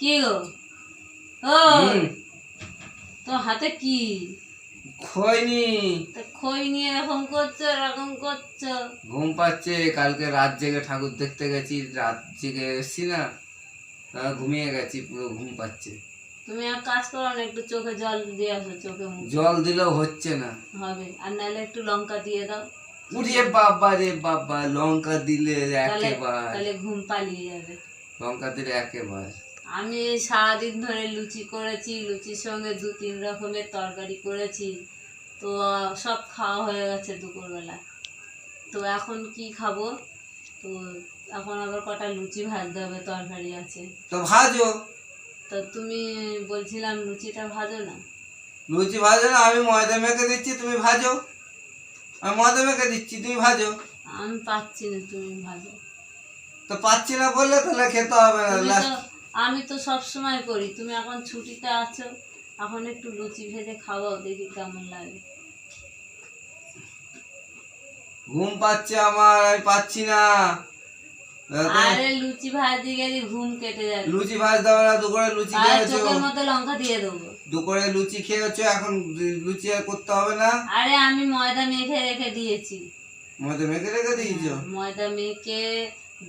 কি গো? ও তো হাতে কি? খইনি তা খই এরকম করছ এরকম করছ। ঘুম পাচ্ছে কালকে রাত জেগে ঠাকুর দেখতে গেছি রাত জেগে এসছি না ঘুমিয়ে গেছি পুরো ঘুম পাচ্ছে। তুমি এক কাজ করো না একটু চোখে জল দিয়ে আসো চোখে জল দিলেও হচ্ছে না। হবে আর নাহলে একটু লঙ্কা দিয়ে দাও। উড়িয়ে বাবা রে বাবা লঙ্কা দিলে একেবারে। তাহলে ঘুম পালিয়ে যাবে। লঙ্কা দিলে একেবার। আমি সারাদিন ধরে লুচি করেছি লুচির সঙ্গে দু তিন রকমের তরকারি করেছি। তো সব খাওয়া হয়ে গেছে দুপুরবেলা। তো এখন কি খাব? তো এখন আবার কটা লুচি ভাজতে হবে তরকারি আছে। তো ভাজো। তো তুমি বলছিলাম লুচিটা ভাজো না। লুচি ভাজো না আমি ময়দা মেখে দিচ্ছি তুমি ভাজো। আমি ময়দা মেখে দিচ্ছি তুমি ভাজো। আমি পাচ্ছি না তুমি ভাজো। তো পাচ্ছি না বললে তাহলে খেতে হবে না আমি তো সব সময় করি। তুমি এখন ছুটিতে আছো এখন একটু লুচি ভেজে খাওয়াও দেখি কেমন লাগে। ঘুম পাচ্ছে আমার আমি পাচ্ছি না। আরে লুচি ভাজি গেলে ঘুম কেটে যাবে। লুচি ভাজতে হবে না দুপুরে লুচি আর খেয়েছো চোখের মধ্যে লঙ্কা দিয়ে দেবো। দুপুরে লুচি খেয়েছো এখন লুচি আর করতে হবে না। আরে আমি ময়দা মেখে রেখে দিয়েছি। ময়দা মেখে রেখে দিয়েছ? ময়দা মেখে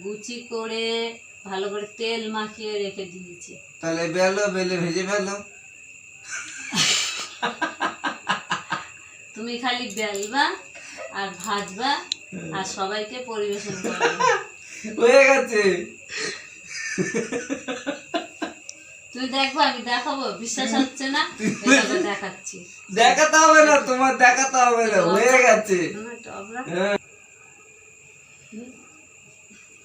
গুচি করে ভালো করে তেল মাখিয়ে রেখে দিয়েছি। তাহলে বেলো বেলে ভেজে ফেলো। তুমি খালি বেলবা আর ভাজবা আর সবাইকে পরিবেশন করবে। হয়ে গেছে। তুমি দেখব আমি দেখাবো বিশ্বাস হচ্ছে না? দেখাচ্ছি। দেখাতে হবে না তোমার দেখাতে হবে না হয়ে গেছে। টবরা? হ্যাঁ।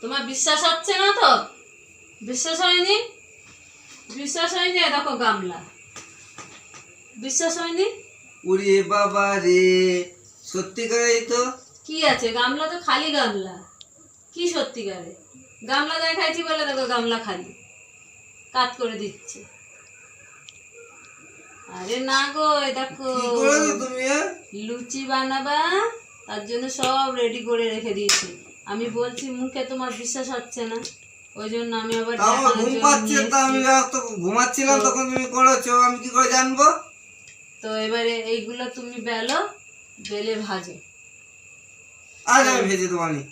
তোমার বিশ্বাস হচ্ছে না তো? বিশ্বাস হয়নি? বিশ্বাস হয়নি? দেখো গামলা। বিশ্বাস হয়নি? উড়িয়ে বাবা রে। সত্যিকারেই তো। কি আছে? গামলা তো খালি গামলা। কি সত্যিকারে গামলা দেখাইছি বলে দেখো গামলা খালি। কাত করে দিচ্ছে। আরে না গো দেখো। তুমি? লুচি বানাবা তার জন্য সব রেডি করে রেখে দিয়েছি। আমি বলছি মুখে তোমার বিশ্বাস হচ্ছে না। ওই জন্য আমি আবার ঘুম পাচ্ছে তা আমি ঘুমাচ্ছিলাম তখন তুমি করেছ আমি কি করে জানব? তো এবারে এইগুলো তুমি বেলো বেলে ভাজো। আজ আমি ভেজে দেবো আমি।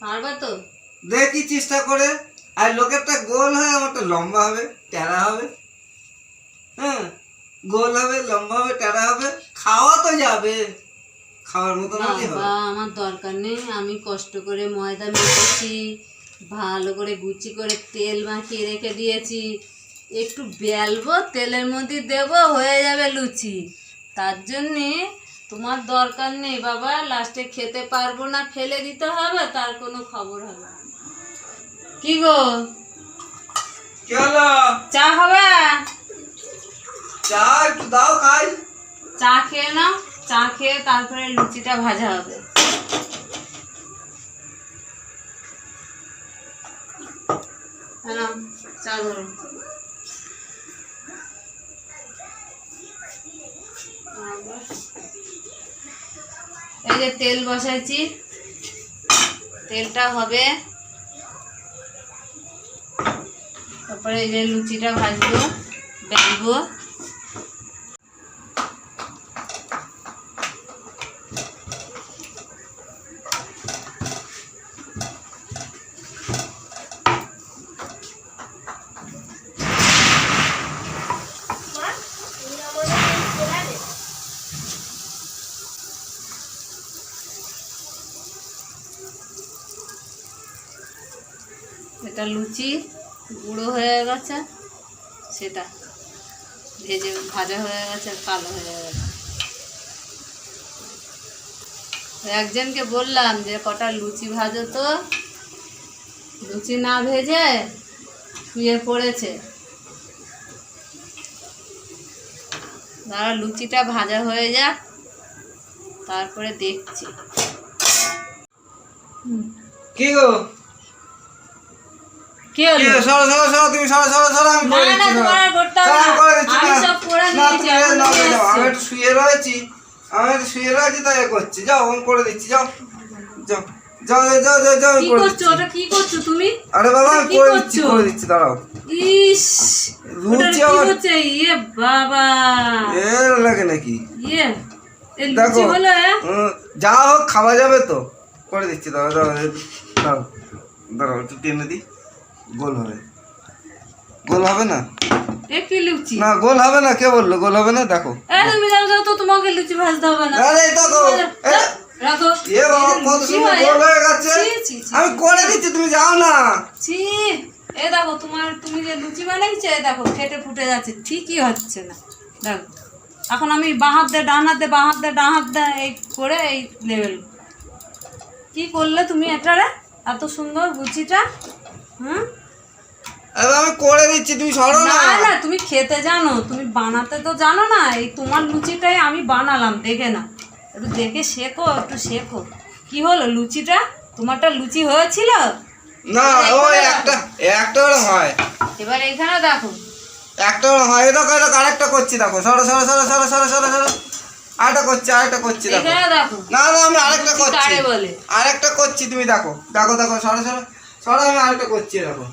পারবা তো? দেখি চেষ্টা করে। আর লোকেরটা গোল হয় আমারটা লম্বা হবে টেরা হবে। হ্যাঁ গোল হবে লম্বা হবে টেরা হবে। খাওয়া তো যাবে। খাওয়ার মতো বাবা আমার দরকার নেই। আমি কষ্ট করে ময়দা মেখেছি ভালো করে গুচি করে তেল মাখিয়ে রেখে দিয়েছি। একটু বেলবো তেলের মধ্যে দেবো হয়ে যাবে লুচি। তার জন্যে তোমার দরকার নেই বাবা। লাস্টে খেতে পারব না ফেলে দিতে হবে তার কোনো খবর হবে। কি গো? চা হবে? চা একটু দাও খাই। চা খেয়ে নাও। চা খেয়ে তারপরে লুচিটা ভাজা হবে। এই যে তেল বসাইছি। তেলটা হবে। তারপরে এই যে লুচিটা ভাজবো, বেলবো। এটা লুচি গুঁড়ো হয়ে গেছে, সেটা ভেজে ভাজা হয়ে গেছে, কালো হয়ে গেছে। একজনকে বললাম যে, কটা লুচি ভাজো তো? লুচি না ভেজে শুয়ে পড়েছে। দাঁড়া, লুচিটা ভাজা হয়ে যাক, তারপরে দেখছি। কি গো? কি কি হলো? হলো? সরো সরো সরো তুমি সরো সরো সরো আমি করে না, না, তোমার আর করতে হবে না। করে দিচ্ছি আমি সব করে একটু শুয়ে রয়েছি। আমি একটু শুয়ে রয়েছি তাই করছি। যাও আমি করে দিচ্ছি যাও। যাও যাও যাও যাও যাও যাও কি করছ? ওটা কি করছ তুমি? আরে বাবা আমি করে দিচ্ছি করে দিচ্ছি দাঁড়াও। ইস হচ্ছে? ইয়ে বাবা। লাগে নাকি? ইয়ে দেখো হ্যাঁ? যা হোক খাওয়া যাবে তো। করে দিচ্ছি দাঁড়াও দাঁড়াও দাঁড়াও দাঁড়াও একটু টেনে দিই। গোল হবে। গোল হবে না? এ লুচি? না গোল হবে না কে বলল? গোল হবে না? দেখো। তুমি যাও যাও তো তোমাকে লুচি ভাজতে হবে না। আরে এই দেখো। এ, রাখো। এ বাবা কত লুচি গোল হয়ে গেছে। ছি, ছি, ছি। আমি করে দিচ্ছি তুমি যাও না। ছি এ দেখো তোমার তুমি যে লুচি বানাইছে এ দেখো ফেটে ফুটে যাচ্ছে ঠিকই হচ্ছে না। দেখো এখন আমি বাঁ হাত দিয়ে ডান হাত দিয়ে বাঁ হাত দিয়ে ডান হাত দিয়ে এই করে এই লেভেল কি করলে তুমি এটা রে এত সুন্দর লুচিটা হুম? আমি করে দিচ্ছি তুমি সরো না। না তুমি খেতে জানো তুমি বানাতে তো জানো না এই তোমার লুচিটাই আমি বানালাম দেখে না একটু দেখে শেখো একটু শেখো। কি হলো লুচিটা? তোমারটা লুচি হয়েছিল? না ওই একটা একটা হয়। এবার এখানে দেখো। একটা হয়। দেখো দেখো আরেকটা করছি দেখো। সরো সরো সরো সরো সরো সরো সরো। আরেকটা করছি আরেকটা করছি দেখো। না না আমি আরেকটা করছি। বলে? আরেকটা করছি তুমি দেখো। দেখো দেখো সরো সরো। সরো আমি আরেকটা করছি দেখো।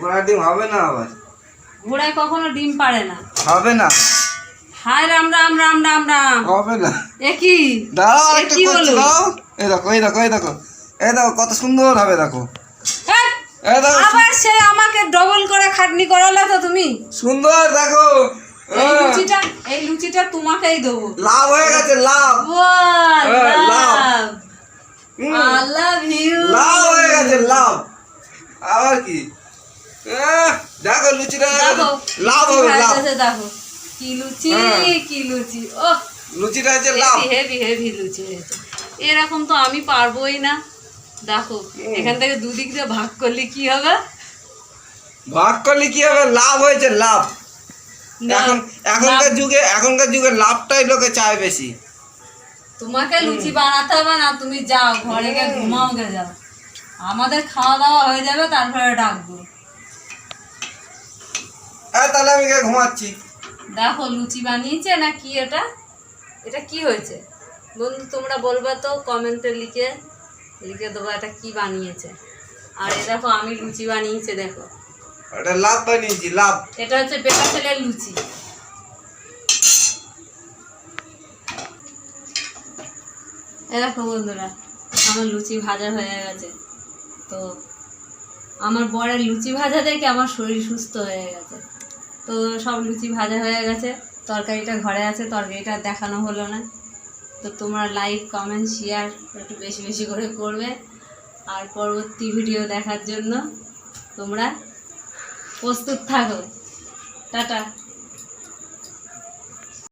ঘোড়ার ডিম হবে না আবার? ঘোড়ায় কখনো ডিম পারে না। হবে না? হায় রাম রাম রাম রাম রাম। হবে না। এ কি? দাঁড়াও এ আরেকটা কি করছি হলো? দাও এই দেখো এই দেখো এই দেখো। এই দেখো কত সুন্দর হবে দেখো হ্যাঁ, আবার সে আমাকে ডবল করে খাটনি করালে তো তুমি? সুন্দর দেখো। এই লুচিটা এই লুচিটা তোমাকেই দেবো। লাভ হয়ে গেছে লাভ। হ্যাঁ, লাভ। I love you. লাভ হয়ে গেছে লাভ। আবার কি? দেখো লুচিটা। লাভ হবে লাভ। দেখো। কি লুচি হ্যাঁ। কি লুচি। ও লুচিটা হচ্ছে লাভ। হেভি হেভি লুচি হয়েছে। এরকম তো আমি পারবোই না। দেখো এখান থেকে দুদিক দিয়ে ভাগ করলে কি হবে? ভাগ করলে কি হবে? লাভ হয়েছে লাভ। এখন এখনকার যুগে এখনকার যুগে লাভটাই লোকে চায় বেশি। তোমাকে লুচি বানাতে হবে না তুমি যাও ঘরে গিয়ে ঘুমাও গে যাও। আমাদের খাওয়া দাওয়া হয়ে যাবে তারপরে ডাকবো। হ্যাঁ তাহলে আমি গিয়ে ঘুমাচ্ছি। দেখো লুচি বানিয়েছে না কি এটা? এটা কি হয়েছে? বন্ধু তোমরা বলবে তো কমেন্টে লিখে লিখে দেবো এটা কি বানিয়েছে। আর এ দেখো আমি লুচি বানিয়েছে দেখো। ওটা লাভ বানিয়েছি লাভ। এটা হচ্ছে বেটা ছেলের লুচি। এ দেখো বন্ধুরা আমার লুচি ভাজা হয়ে গেছে। তো আমার বরের লুচি ভাজা দেখে আমার শরীর সুস্থ হয়ে গেছে। তো সব লুচি ভাজা হয়ে গেছে। তরকারিটা ঘরে আছে, তরকারিটা দেখানো হলো না। তো তোমরা লাইক কমেন্ট শেয়ার একটু বেশি বেশি করে করবে। আর পরবর্তী ভিডিও দেখার জন্য তোমরা প্রস্তুত থাকো। টাটা।